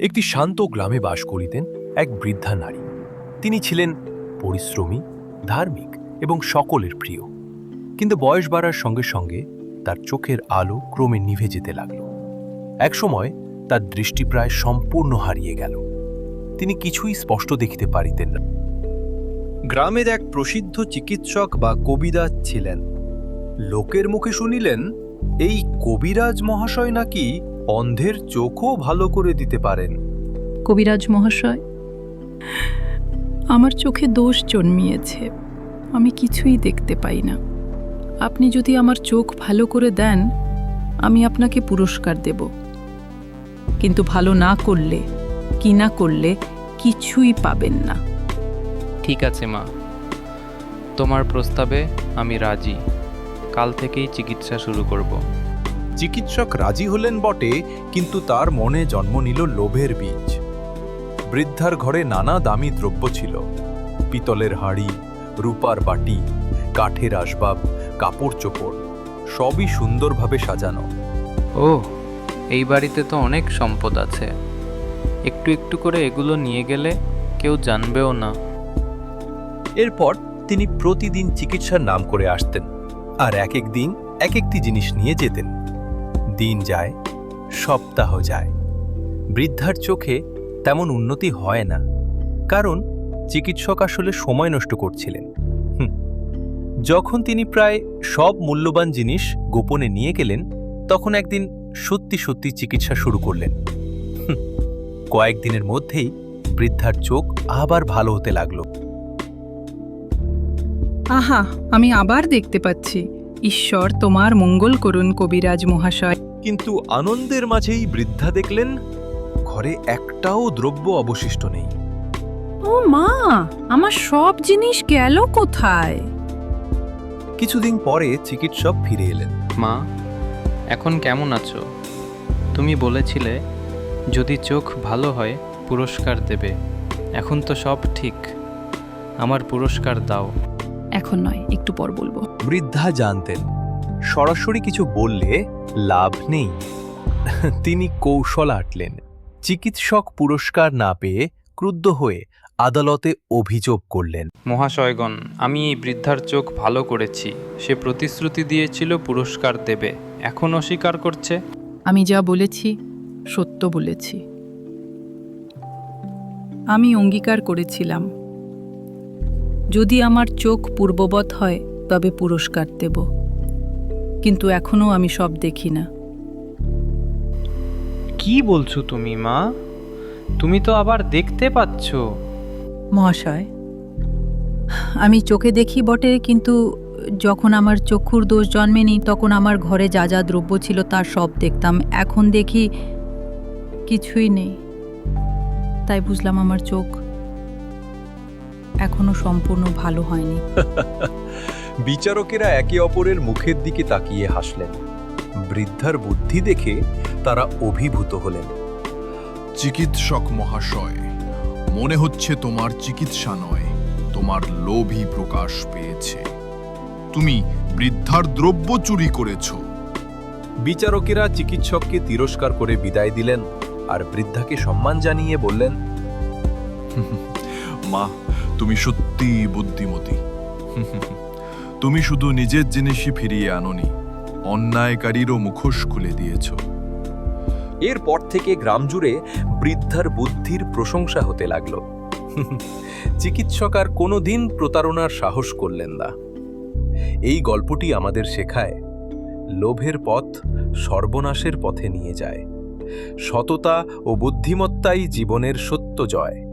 একটি শান্ত গ্রামে বাস করিতেন এক বৃদ্ধা নারী। তিনি ছিলেন পরিশ্রমী, ধার্মিক এবং সকলের প্রিয়। কিন্তু বয়স বাড়ার সঙ্গে সঙ্গে তার চোখের আলো ক্রমে নিভে যেতে লাগল। একসময় তার দৃষ্টি প্রায় সম্পূর্ণ হারিয়ে গেল। তিনি কিছুই স্পষ্ট দেখিতে পারিতেন না। গ্রামের এক প্রসিদ্ধ চিকিৎসক বা কবিরাজ ছিলেন। লোকের মুখে শুনিলেন, এই কবিরাজ মহাশয় নাকি অন্ধের চোখও ভালো করে দিতে পারেন। কবিরাজ মহাশয় আমার চোখে দোষ জন্মিয়েছে। আমি কিছুই দেখতে পাই না। আপনি যদি আমার চোখ ভালো করে দেন আমি আপনাকে পুরস্কার দেব। কিন্তু ভালো না করলে কি না করলে কিছুই পাবেন না। ঠিক আছে মা। তোমার প্রস্তাবে আমি রাজি। কাল থেকেই চিকিৎসা শুরু করব। চিকিৎসক রাজি হলেন বটে কিন্তু তার মনে জন্ম নিল লোভের বীজ। বৃদ্ধার ঘরে নানা দামি দ্রব্য ছিল। পিতলের হাঁড়ি রূপার বাটি কাঠের আসবাব কাপড় চোপড় সবই সুন্দরভাবে সাজানো। ও এই বাড়িতে তো অনেক সম্পদ আছে। একটু একটু করে এগুলো নিয়ে গেলে কেউ জানবেও না। এরপর তিনি প্রতিদিন চিকিৎসার নাম করে আসতেন আর এক এক দিন এক একটি জিনিস নিয়ে যেতেন। দিন যায়, সপ্তাহ যায়। বৃদ্ধার চোখে তেমন উন্নতি হয় না, কারণ চিকিৎসক আসলে সময় নষ্ট করছিলেন। যখন তিনি প্রায় সব মূল্যবান জিনিস গোপনে নিয়ে গেলেন, তখন একদিন সত্যি সত্যি চিকিৎসা শুরু করলেন। কয়েকদিনের মধ্যেই বৃদ্ধার চোখ আবার ভালো হতে লাগল। আহা, আমি আবার দেখতে পাচ্ছি। ঈশ্বর তোমার মঙ্গল করুন কবিরাজ মহাশয়। কিন্তু আনন্দের মাঝেই বৃদ্ধা দেখলেন ঘরে একটাও দ্রব্য অবশিষ্ট নেই। ও মা আমার সব জিনিস গেল কোথায়? কিছুদিন পরে চিকিৎসক ফিরে এলেন। মা এখন কেমন আছো? তুমি বলেছিলে যদি চোখ ভালো হয় পুরস্কার দেবে। এখন তো সব ঠিক। আমার পুরস্কার দাও। এখন নয় একটু পর বলব। বৃদ্ধা জানতেন সরাসরি কিছু বললে লাভ নেই। তিনি কৌশল আটলেন। চিকিৎসক পুরস্কার না পেয়ে ক্রুদ্ধ হয়ে আদালতে অভিযোগ করলেন। মহাশয়গণ আমি এই বৃদ্ধার চোখ ভালো করেছি। সে প্রতিশ্রুতি দিয়েছিল পুরস্কার দেবে। এখন অস্বীকার করছে? আমি যা বলেছি সত্য বলেছি। আমি অঙ্গীকার করেছিলাম। যদি আমার চোখ পূর্ববৎ হয় তবে পুরস্কার দেব। কিন্তু এখনও আমি সব দেখি না। কি বলছো তুমি মা? তুমি তো আবার দেখতে পাচ্ছ। মহাশয় আমি চোখে দেখি বটে কিন্তু যখন আমার চক্ষুর দোষ জন্মেনি তখন আমার ঘরে যা যা দ্রব্য ছিল তার সব দেখতাম। এখন দেখি কিছুই নেই। তাই বুঝলাম আমার চোখ এখনও সম্পূর্ণ ভালো হয়নি। বিচারকেরা একে অপরের মুখের দিকে তাকিয়ে হাসলেন। বৃদ্ধার বুদ্ধি দেখে তারা অভিভূত হলেন। চিকিৎসক মহাশয় মনে হচ্ছে তোমার চিকিৎসা নয় তোমার লোভই প্রকাশ পেয়েছে। তুমি বৃদ্ধার দ্রব্য চুরি করেছ। বিচারকেরা চিকিৎসককে তিরস্কার করে বিদায় দিলেন আর বৃদ্ধাকে সম্মান জানিয়ে বললেন মা তুমি সত্যি বুদ্ধিমতী। তুমি শুধু নিজের জিনিসই ফিরিয়ে আনোনি, অন্যায়কারীরও মুখোশ খুলে দিয়েছ। এরপর থেকে গ্রাম জুড়ে বৃদ্ধার বুদ্ধির প্রশংসা হতে লাগল। চিকিৎসক আর কোনোদিন প্রতারণার সাহস করলেন না। এই গল্পটি আমাদের শেখায়, লোভের পথ সর্বনাশের পথে নিয়ে যায়। সততা ও বুদ্ধিমত্তাই জীবনের সত্য জয়।